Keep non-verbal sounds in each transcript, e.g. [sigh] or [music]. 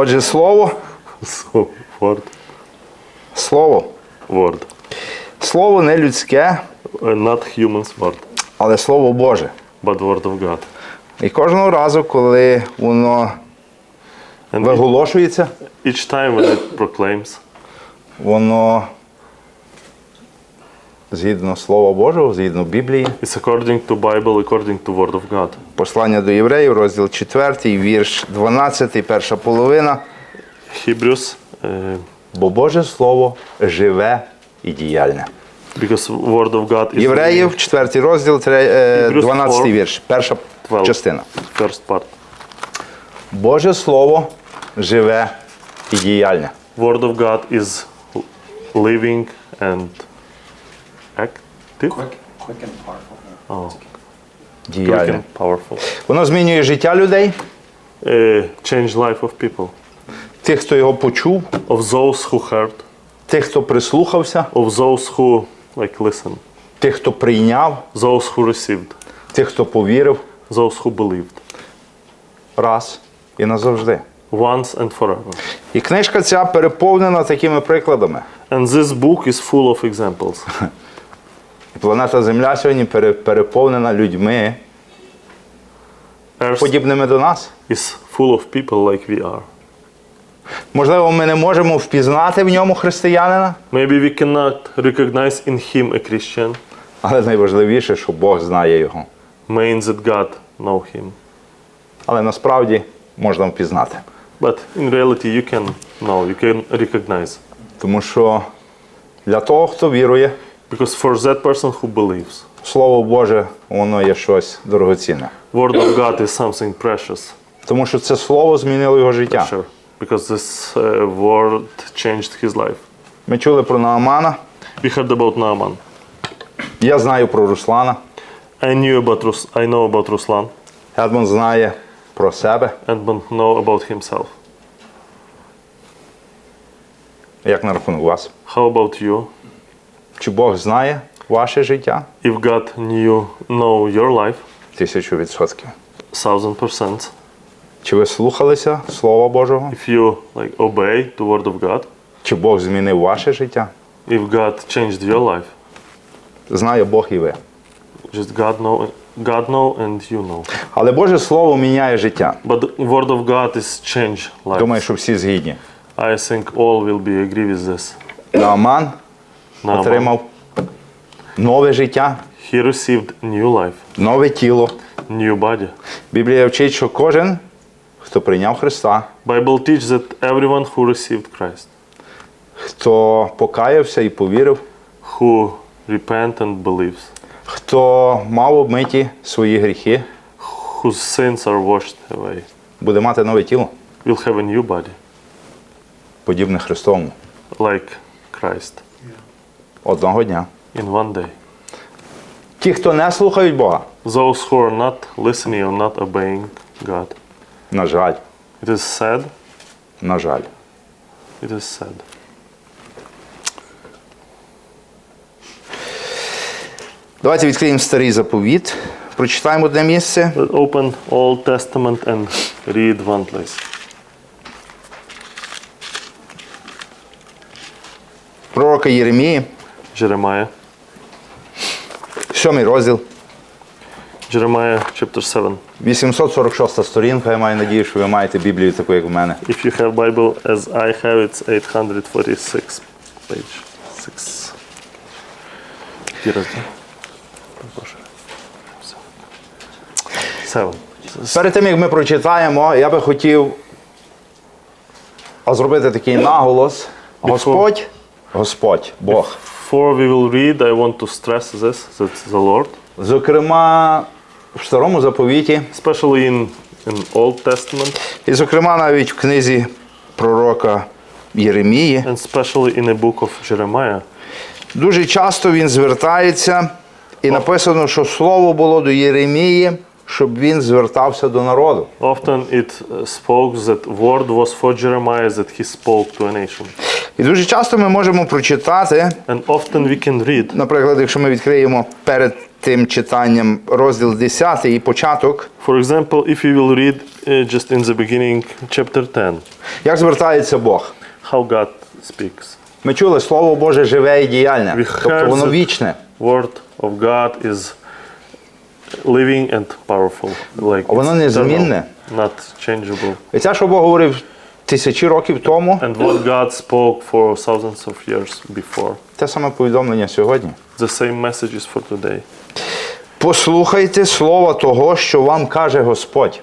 Отже, слово, word. слово. Word. Слово не людське, Uh, not human's word, але слово Боже. but word of God. І кожного разу, коли воно And виголошується, each time when it proclaims, воно згідно Слова Божого, згідно Біблії, it's according to Bible, according to word of God. Послання до євреїв, розділ 4, вірш 12, перша половина. Hebrews, uh, Бо Боже Слово живе і діяльне. because word of God is Євреїв, 4 розділ, тре- е, Hebrews 12 вірш, перша 12. частина. first part. Боже Слово живе і діяльне. Word of God is living and active. Quick, quick and powerful. Oh, Діяльне. Воно змінює життя людей, Uh, change life of people, тих, хто його почув, of those who heard, тих, хто прислухався, of those who like listen, тих, хто прийняв, those who received, тих, хто повірив those who believed, раз і назавжди. once and forever. І книжка ця переповнена такими прикладами. And this book is full of examples. І планета Земля сьогодні переповнена людьми, Earth подібними до нас. is full of people like we are. Можливо, ми не можемо впізнати в ньому християнина, Maybe we cannot recognize in him a Christian, але найважливіше, що Бог знає його. means that God know him. Але насправді можна впізнати. But in reality, you can know, you can recognize. Тому що для того, хто вірує, Because for that person who believes, Слово Боже, воно є щось дорогоцінне. word of God is something precious. Тому що це слово змінило його життя. Sure. Because this uh, word changed his life. Ми чули про Наамана, We heard about Naaman. я знаю про Руслана, I knew about Rus- I know about Ruslan. Едмон знає про себе, Edmund know about himself. як на рахунок вас. How about you? Чи Бог знає ваше життя? If God knew know your life, Тисячу відсотків. thousand percent. Чи ви слухалися Слова Божого? If you like obey the word of God, Чи Бог змінив ваше життя? if God changed your life, Знає Бог і ви. just God know, God know and you know. Але Боже Слово міняє життя. But the word of God is change life. Думаю, що всі згідні. I think all will be agree with this. Нааман Отримав нове життя, he received new life, нове тіло. new body. Біблія вчить, що кожен, хто прийняв Христа, Bible teaches that everyone who received Christ, хто покаявся і повірив, who repent and believes, хто мав обмиті свої гріхи, whose sins are washed away, буде мати нове тіло, will have a new body, подібне Христовому, like Christ, одного дня. in one day. Ті, хто не слухають Бога, Those who are not listening or not obeying God. на жаль, It is sad. на жаль. It is sad. Давайте відкриємо старий заповіт, прочитаємо одне місце. Let's open Old Testament and read one place. Пророка Єремії, Jeremiah. сьомий розділ, Jeremiah chapter 7. 846 сторінка. Я маю надію, що ви маєте Біблію таку, як в мене. If you have Bible as I have, it's 846 page. Six. Seven. Перед тим, як ми прочитаємо, я би хотів зробити такий наголос. Господь, Господь, Бог. Before we will read, I want to stress this, that the Lord, Зокрема, в старому заповіті, especially in, in Old Testament, і зокрема навіть в книзі пророка Єремії, and especially in the book of Jeremiah, дуже часто він звертається, і написано, що слово було до Єремії, щоб він звертався до народу. often it uh, spoke that word was for Jeremiah that he spoke to a nation. І дуже часто ми можемо прочитати, And often we can read, наприклад, якщо ми відкриємо перед тим читанням розділ 10 і початок, for example, if you will read uh, just in the beginning, chapter 10, Як звертається Бог? How God speaks. Ми чули, Слово Боже живе і діяльне. We Тобто воно вічне. Word of God is living and powerful. Like воно it's незмінне. not changeable. І це, що Бог говорив тисячі років тому, And what God spoke for thousands of years before. те саме повідомлення сьогодні. The same message is for today. Послухайте слово того, що вам каже Господь.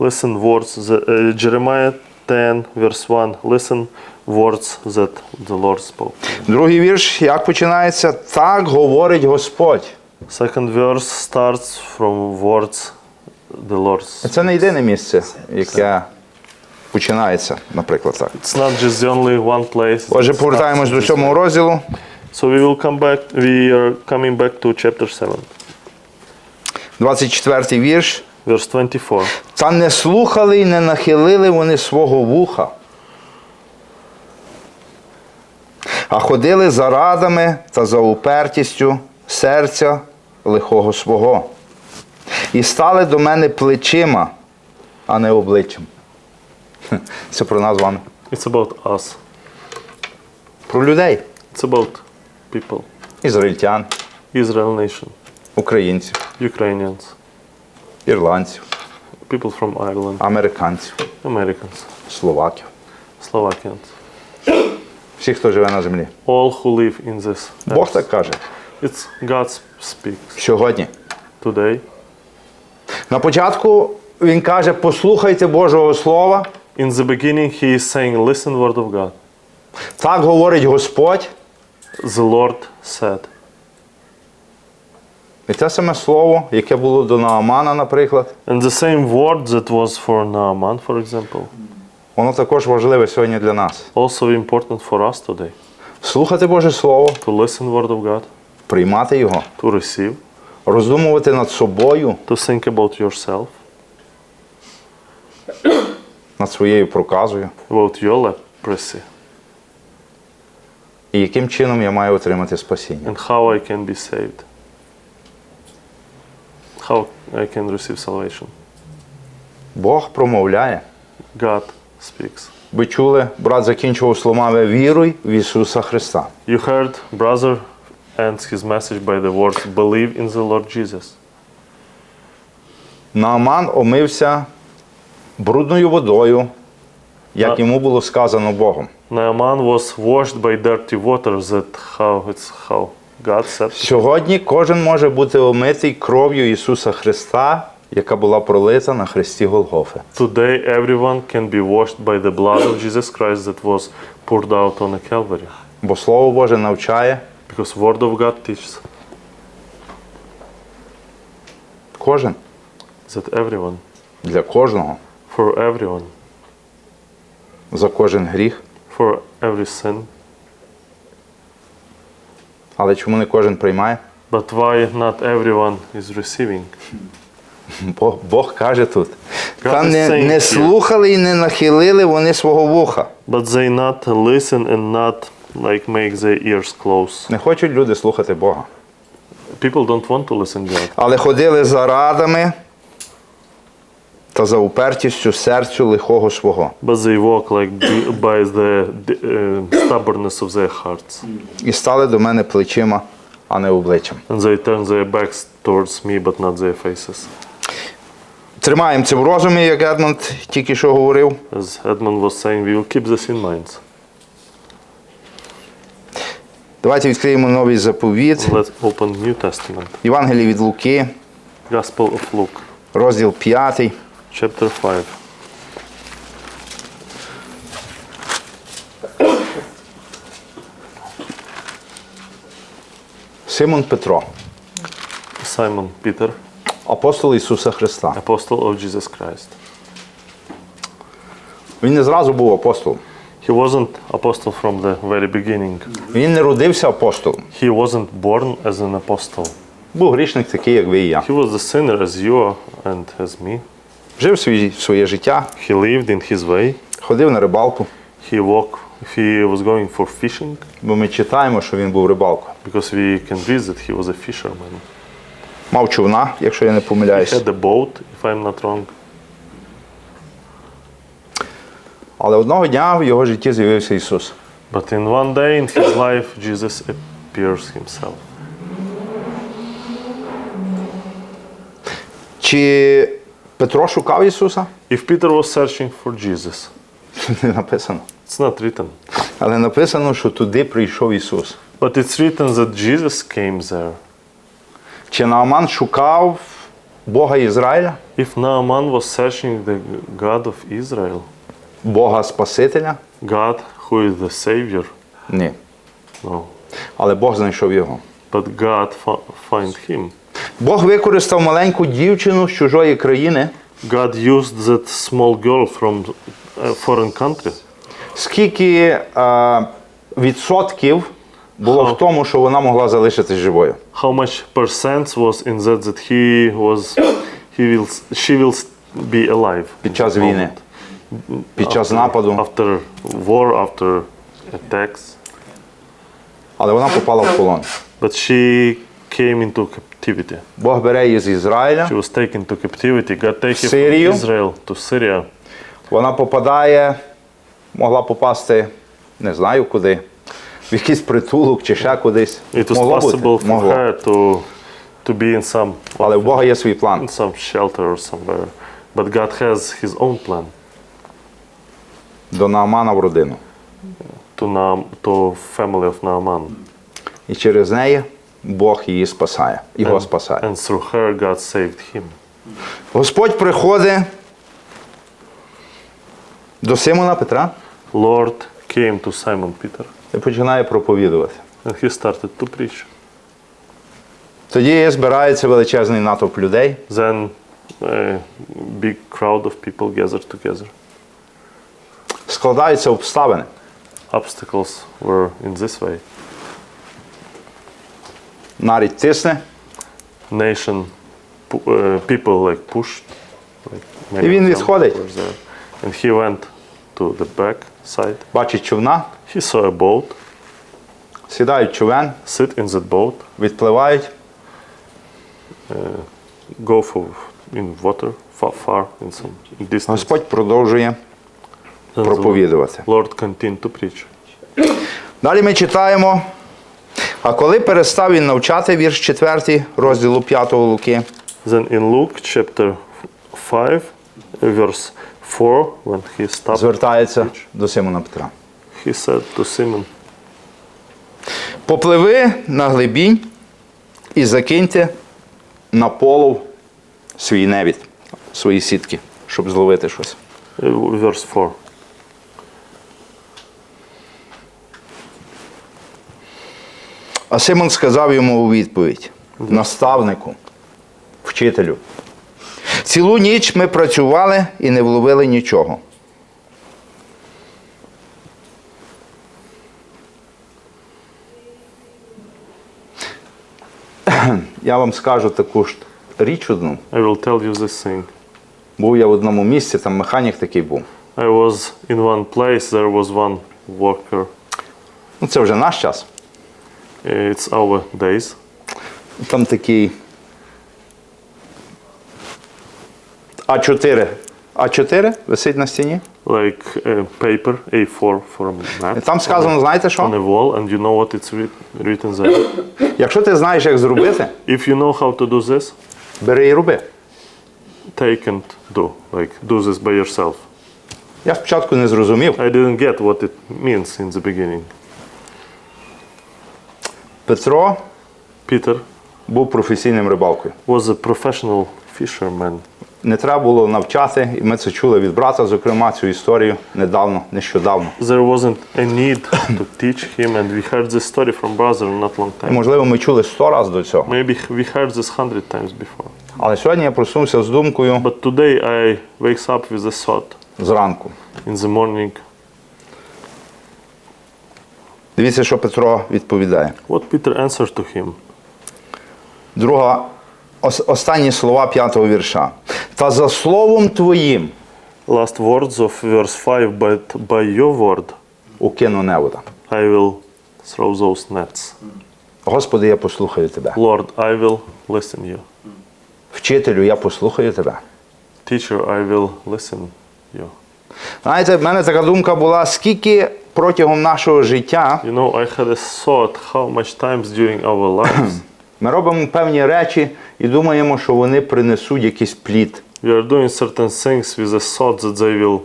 Listen words, the, uh, Jeremiah 10, verse 1. Listen words that the Lord spoke. Другий вірш, як починається? Так говорить Господь. Second verse starts from words the Lord. Це не єдине місце, яке починається, наприклад, так. It's not just the only one place. Отже, повертаємось до сьомого розділу. So we will come back. We are coming back to chapter 7, 24 вірш. verse 24. Та не слухали і не нахилили вони свого вуха, а ходили за радами та за упертістю серця лихого свого. І стали до мене плечима, а не обличчям. [laughs] Це про нас з вами. It's about us. Про людей, It's about people. ізраїльтян, Israel nation, українців, Ukrainians, ірландців, people from Ireland, американців, Americans, словаків. Slovakians. Всі, хто живе на землі. All who live in this. Бог так каже It's God speaks сьогодні. today. На початку він каже: послухайте Божого Слова. In the beginning, he is saying, Listen, word of God. Так говорить Господь. The Lord said. І те саме слово, яке було до Наамана, наприклад, And the same word that was for Naaman, for example, воно також важливе сьогодні для нас. also important for us today. Слухати Боже Слово, To listen word of God, приймати його, to receive, роздумувати над собою, to think about yourself, над своєю проказою, your leprosy, і яким чином я маю отримати спасіння. and how I can be saved. How I can receive salvation. Бог промовляє. God speaks. Ви чули, брат закінчував словами віруй в Ісуса Христа. You heard brother ends his message by the words, believe in the Lord Jesus. Нааман омився брудною водою, як йому було сказано Богом. Naaman was washed by dirty water that how it's how God said. Сьогодні кожен може бути омитий кров'ю Ісуса Христа, яка була пролита на хресті Голгофи. Today everyone can be washed by the blood of Jesus Christ that was poured out on a Calvary. Бо Слово Боже навчає Because word of God teaches кожен that everyone, для кожного for everyone, за кожен гріх. for every sin. Але чому не кожен приймає? But why not everyone is receiving? Бо Бог каже тут. Та is не, не слухали і не нахилили вони свого вуха. But they not listen and not like make their ears close. Не хочуть люди слухати Бога. People don't want to listen God. Але ходили за радами та за упертістю серцю лихого свого. But they walk like by the uh, stubbornness of their hearts. І стали до мене плечима, а не обличчям. And they turn their backs towards me, but not their faces. Тримаємо це в розумі, як Едмонд тільки що говорив. As Edmund was saying, we will keep this in mind. Давайте відкриємо новий заповіт. Let's open New Testament. Євангеліє від Луки, Gospel of Luke, розділ 5. Chapter 5. Симон Петро, Simon Peter, апостол Ісуса Христа. apostle of Jesus Christ. Він не зразу був апостолом. He wasn't apostle from the very beginning. Він не родився апостолом. He wasn't born as an apostle. Був грішник такий, як ви і я. He was a sinner as you are and as me. Жив свій, своє життя, He lived in his way. ходив на рибалку, He walked. He was going for fishing бо ми читаємо, що він був рибалкою. because we can read that he was a fisherman. Мав човна, якщо я не He помиляюсь. had a boat, if I'm not wrong. Але одного дня в його житті з'явився Ісус. But in one day in his life, Jesus appears himself. Чи Петро шукав Ісуса? If Peter was searching for Jesus, Не написано. it's not written. Але написано, що туди прийшов Ісус. But it's written that Jesus came there. Чи Нааман шукав Бога Ізраїля, If Naaman was searching the God of Israel, Бога Спасителя? God who is the Savior, Ні. no. Але Бог знайшов його. But God find him. Бог використав маленьку дівчину з чужої країни. God used that small girl from a foreign country. Скільки е, відсотків було Ха. в тому, що вона могла залишитись живою? How much percent was in that that he was, he will, she will be alive Під час війни, під час нападу, after war, after attacks. але вона попала в полон. But she came into captivity. Бог бере її з Ізраїля, She was taken to captivity. God take Сирію. from Israel to Syria. вона попадає, могла попасти, не знаю куди, в якийсь притулок чи ще кудись. It was Могло possible бути? for Могло. her to, to be in some, Але в Бога є свій план. in some shelter or somewhere. But God has his own plan До Наамана в родину. to, Naam, to family of Naaman. І через неї Бог її спасає, його And, спасає. and through her, God saved him. Господь приходить до Симона Петра Lord came to Simon Peter і починає проповідувати. and he started to preach. Тоді збирається величезний натовп людей, Then a big crowd of people gathered together. складаються обставини. Obstacles were in this way. Нарід тисне, Nation, uh, people like pushed. Like І він відходить. And he went to the back side. бачить човна, He saw a boat, сідають човен, sit in that boat, відпливають, Uh, go for in water far, far in some distance. Господь продовжує проповідувати. Lord continued to preach. Далі ми читаємо. А коли перестав він навчати вірш 4 розділу 5 Луки, Then in Luke chapter 5, verse 4, when he stopped, звертається до Симона Петра. he said to Simon, Попливи на глибінь і закиньте на полов свій невід, свої сітки, щоб зловити щось. uh, verse 4. А Симон сказав йому у відповідь: наставнику, вчителю. Цілу ніч ми працювали і не вловили нічого. [clears throat] Я вам скажу таку ж річ одну. I will tell you this thing. Був я в одному місці, там механік такий був. I was in one place, there was one worker. Ну, це вже наш час. It's our days. Там такий А4. А4 висить на стіні. Like uh, paper, A4 for map. Там сказано, знаєте що? on a wall, and you know what it's written there. Якщо ти знаєш, як зробити, if you know how to do this, бери і роби. take and do. Like, do this by yourself. Я спочатку не зрозумів. I didn't get what it means in the beginning. Петро Peter був професійним рибалкою. was a professional fisherman. Не треба було навчати, і ми це чули від брата, зокрема, цю історію недавно, нещодавно. There wasn't a need to teach him, and we heard this story from brother not long time. можливо, ми чули сто разів до цього. Maybe we heard this hundred times before. Але сьогодні я проснувся з думкою But today I wakes up with a thought зранку. in the morning. Дивіться, що Петро відповідає. What Peter answered to him. Друга, ос- останні слова п'ятого вірша. Та за словом твоїм Last words of verse 5, but by your word укину невода. I will throw those nets. Господи, я послухаю тебе. Lord, I will listen you. Вчителю, я послухаю тебе. Teacher, I will listen you. Знаєте, в мене така думка була, скільки протягом нашого життя You know, I had a thought how much times during our lives [clears throat] ми робимо певні речі і думаємо, що вони принесуть якийсь плід. we are doing certain things with the thought that they will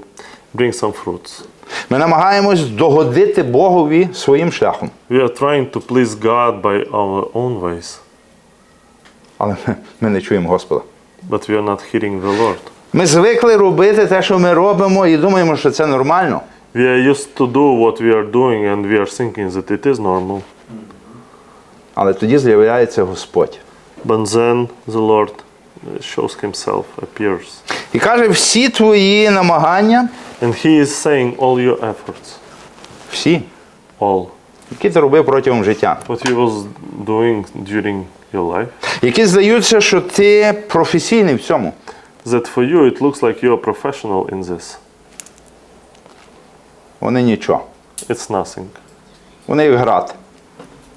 bring some fruits. Ми намагаємось догодити Богові своїм шляхом. We are trying to please God by our own ways, Але ми, [laughs] ми не чуємо Господа. but we are not hearing the Lord. Ми звикли робити те, що ми робимо, і думаємо, що це нормально. We are used to do what we are doing and we are thinking that it is normal. Але тоді з'являється Господь. But then the Lord uh, shows himself, appears. І каже, всі твої намагання, And he is saying all your efforts, всі, all. які ти робив протягом життя, What he was doing during your life, які здаються, що ти професійний в цьому. that for you it looks like you are professional in this. Вони нічого. It's nothing. Вони як град,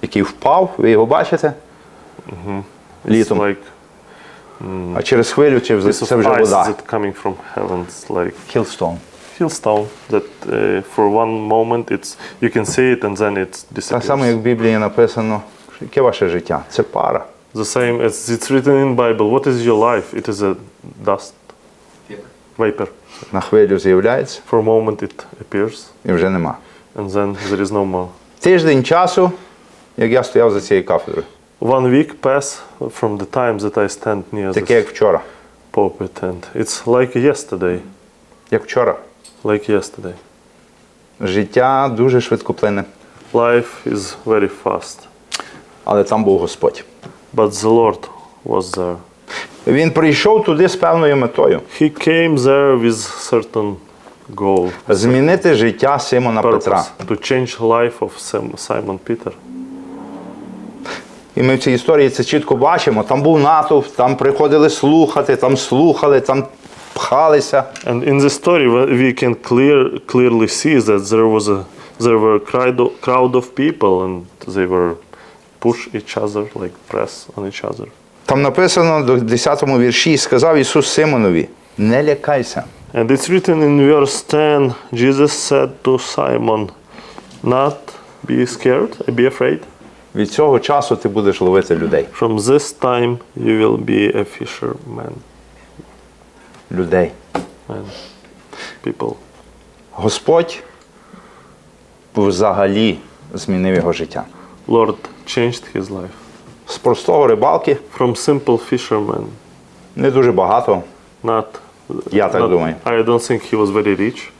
який впав, ви його бачите It's літом, like а через хвилю чи вже- це вже вода. that coming from heaven. It's like Хілстон. hailstone that uh, for one moment it's you can see it and then it Так само, як disappears. в Біблії написано, яке ваше життя? Це пара. The same as it's written in Bible. What is your life? It is a dust, vapor. На хвилю з'являється For a moment it appears і вже нема. and then there is no more. Тиждень часу, як я стояв за цією кафедрою, One week pass from the time that I stand near таке як вчора. pulpit and it's like yesterday, Як вчора. like yesterday. Життя дуже швидкоплинне, Life is very fast, але там був Господь. but the Lord was there. Він прийшов туди з певною метою He came there with certain goal, змінити життя Симона Purpose. Петра. to change life of Simon Peter. І ми в цій історії це чітко бачимо. Там був натовп, там приходили слухати, там слухали, там пхалися. And in the story, we- can clear, clearly see that there was a there were a crowd of people and they were push each other, like press on each other. Там написано до 10 вірші, сказав Ісус Симонові: не лякайся. And it's written in verse 10 Jesus said to Simon, Not be scared, be afraid. Від цього часу ти будеш ловити людей. From this time you will be a fisherman, Людей. man, people. Господь взагалі змінив його життя. Lord changed his life. З простого рибалки From simple fisherman, не дуже багато. not. Я так not- думаю. I don't think he was very rich.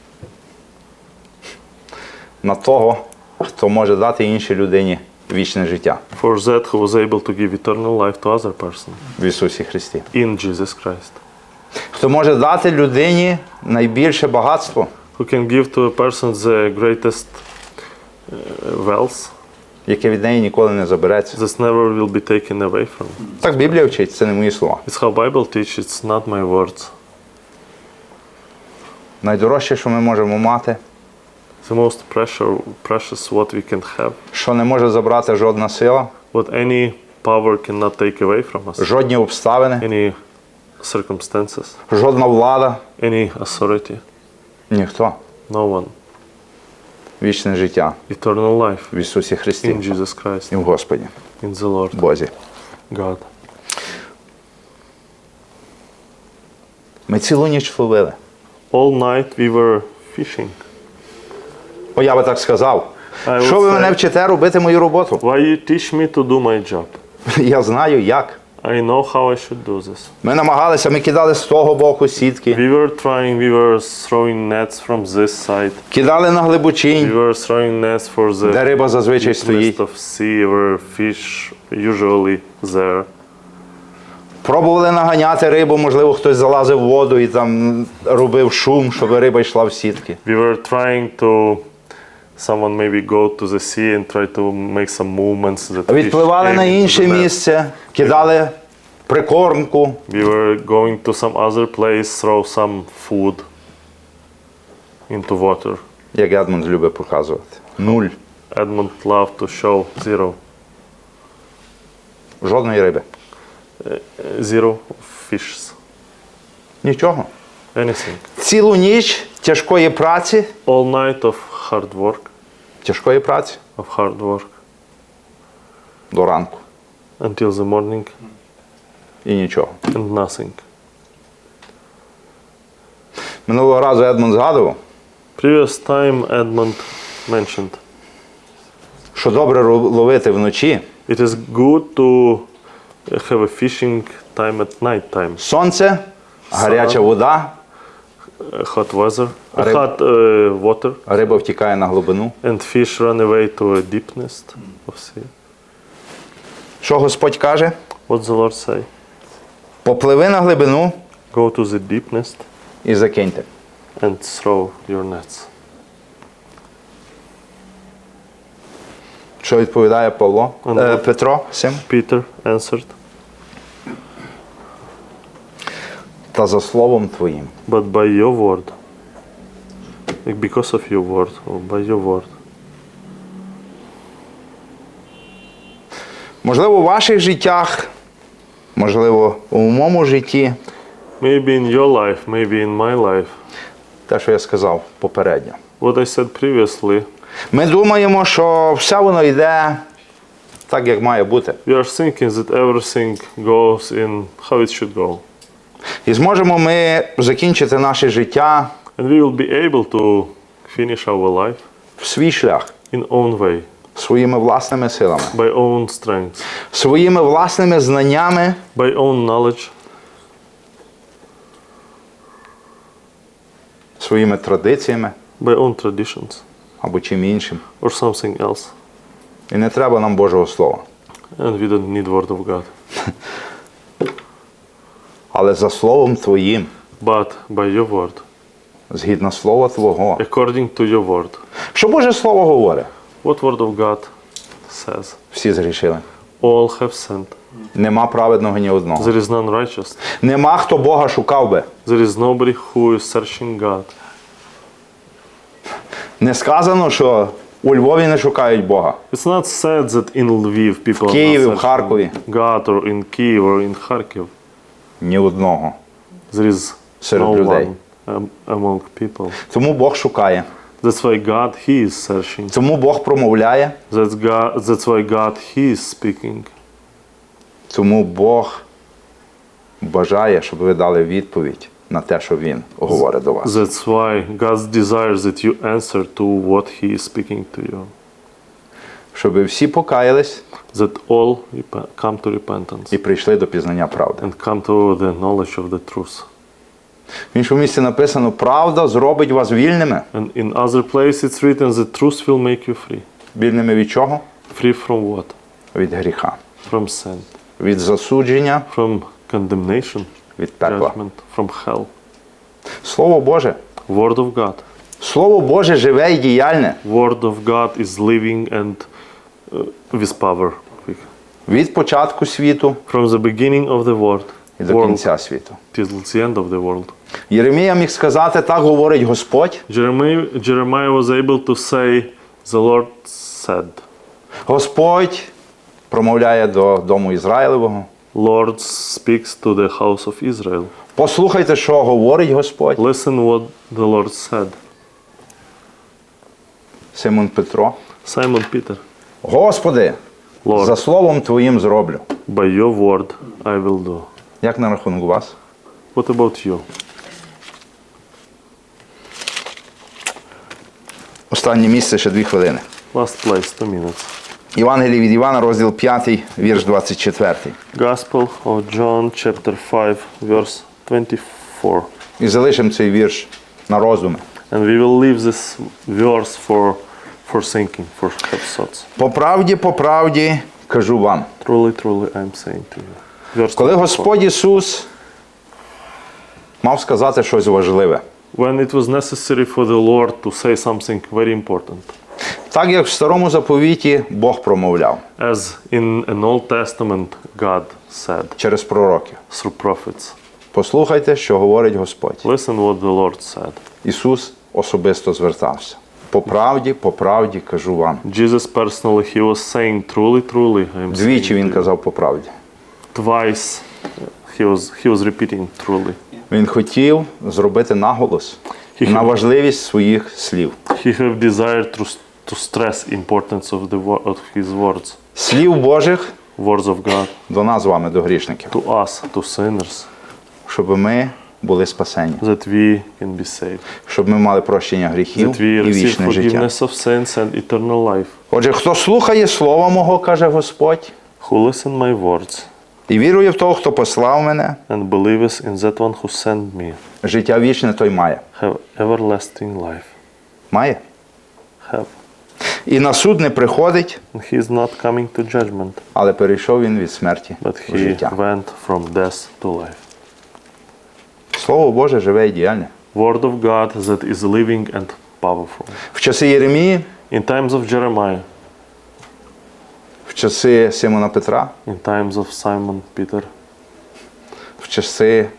На того, хто може дати іншій людині вічне життя For that, who was able to give eternal life to other person в Ісусі Христі. in Jesus Christ. Хто може дати людині найбільше багатство, Who can give to a person the greatest uh, wealth яке від неї ніколи не забереться. that never will be taken away from. Так Біблія вчить, це не мої слова. It's how Bible teaches, it's not my words. Найдорожче, що ми можемо мати, The most pressure, precious what we can have, що не може забрати жодна сила, what any power cannot take away from us, жодні обставини, any circumstances, жодна влада, any authority, ніхто. no one. Вічне життя Eternal life в Ісусі in Jesus Christ, і в Господі, in the Lord Бозі. God. Ми цілу ніч ловили. All night we were fishing. О, я би так сказав. Що ви мене вчите робити мою роботу? Why you teach me to do my job? [laughs] Я знаю як. I know how I should do this. Ми намагалися, ми кидали з того боку сітки, We were trying, we were throwing nets from this side. кидали на We глибочинь, were throwing nets for the де риба зазвичай стоїть. of sea where fish usually there. Пробували наганяти рибу, можливо, хтось залазив в воду і там робив шум, щоб риба йшла в сітки. We were trying to someone maybe go to the sea and try to make some movements that fish Відпливали came на into інше the net. місце, кидали прикормку, We were going to some other place, throw some food into water. як Едмунд любить показувати. Нуль. Edmund loved to show zero, Жодної риби. zero fishes, Нічого. anything. Цілу ніч тяжкої праці, all night of hard work, тяжкої праці of hard work до ранку. until the morning І нічого. and nothing. Минулого разу Едмунд згадував, Previous time Edmund mentioned що добре ловити вночі. it is good to have a fishing time at night time, Сонце, гаряча вода, uh, hot weather, uh, Rib- hot uh, water, риба втікає на глибину. and fish run away to a deepness of sea. Що Господь каже? What the Lord say? Попливи на глибину Go to the deepness і закиньте. and throw your nets. Що відповідає Павло? Е, Петро сим? Peter answered, Та за словом твоїм. but by your word, like because of your word, or by your word. Можливо, у ваших життях, можливо, у моєму житті, Maybe in your life, maybe in my life. те, що я сказав попередньо. What I said previously, Ми думаємо, що все воно йде так, як має бути. we are thinking that everything goes in how it should go. І зможемо ми закінчити наше життя And we will be able to finish our life в свій шлях in own way, своїми власними силами, by own strength, своїми власними знаннями, by own knowledge, своїми традиціями by own traditions, або чим іншим. or something else. І не треба нам Божого Слова. And we don't need word of God. [laughs] Але за словом Твоїм, But by your word, згідно слова Твого. according to your word. Що Боже Слово говорить? What word of God says? Всі згрішили. All have sinned. Нема праведного ні одного. There is none righteous. Нема хто Бога шукав би. There is nobody who is searching God. Не сказано, що у Львові не шукають Бога. It's not said that in Lviv people are Києві, в Харкові. God or in Kiev or in Kharkiv. Ні одного. There Серед no людей. one um, among people. Тому Бог шукає. That's why God, He is searching. Тому Бог промовляє. That's, God, that's why God, He is speaking. Тому Бог бажає, щоб ви дали відповідь на те, що Він говорить до вас. That's why God desires that you answer to what He is speaking to you. Щоб ви всі покаялись That all come to repentance і прийшли до пізнання правди. and come to the knowledge of the truth. В іншому місці написано, правда зробить вас вільними. And in other place it's written that truth will make you free. Вільними від чого? Free from what? Від гріха, From sin. від засудження, From condemnation, від пекла. judgment, from hell. Слово Боже. Word of God. Слово Боже живе і діяльне Word of God is living and uh, with power. від початку світу From the beginning of the world, і до world кінця світу. till the end of the world. Єремія міг сказати, так говорить Господь. Jeremiah, Jeremiah was able to say, the Lord said. Господь промовляє до дому Ізраїлевого. Lord speaks to the house of Israel. Послухайте, що говорить Господь. Listen what the Lord said. Симон Петро. Simon Peter, Господи, Lord, за словом Твоїм зроблю. by your word I will do. Як на рахунок вас? What about you? Останнє місце ще дві хвилини. Last place, two minutes. Євангелій від Івана, розділ 5, вірш 24. Gospel of John, chapter 5, verse 24. І залишимо цей вірш на розуми. And we will leave this verse for, for thinking, for have thoughts. По правді, по правді кажу вам. Truly, truly, I'm saying to you. Verse Коли Господь Ісус мав сказати щось важливе, When it was necessary for the Lord to say something very important, так як в старому заповіті Бог промовляв as in an Old Testament God said через пророків. through prophets. Послухайте, що говорить Господь. Listen what the Lord said. Ісус особисто звертався. По правді, по правді кажу вам. Jesus personally, he was saying, truly, truly, I'm Двічі він казав по правді. Twice uh, he was, he was repeating truly. Він хотів зробити наголос, He на важливість своїх слів. he have desired to, to stress importance of the of his words, Слів Божих words of God до нас з вами, до грішників, to us, to sinners, щоб ми були спасені, that we can be saved, щоб ми мали прощення гріхів that we і вічне життя. of sins and eternal life. Отже, хто слухає Слово мого, каже Господь, Who listen my words і вірує в того, хто послав мене, and believes in that one who sent me, життя вічне той має. have everlasting life. Має. Have. І на суд не приходить, And he is not coming to judgment, але перейшов він від смерті but he життя. went from death to life. Слово Боже живе і діяльне. Word of God that is living and powerful. В часи Єремії, In times of Jeremiah, в часи Симона Петра, in times of Simon Peter, в часи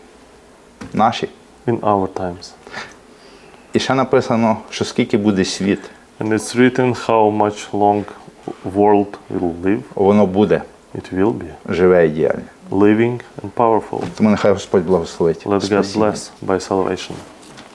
наші. in our times. І ще написано, що скільки буде світ, And it's written how much long world will live. воно буде It will be живе і діяльне. living and powerful. Тому нехай Господь благословить. Let God Спасибі. bless by salvation.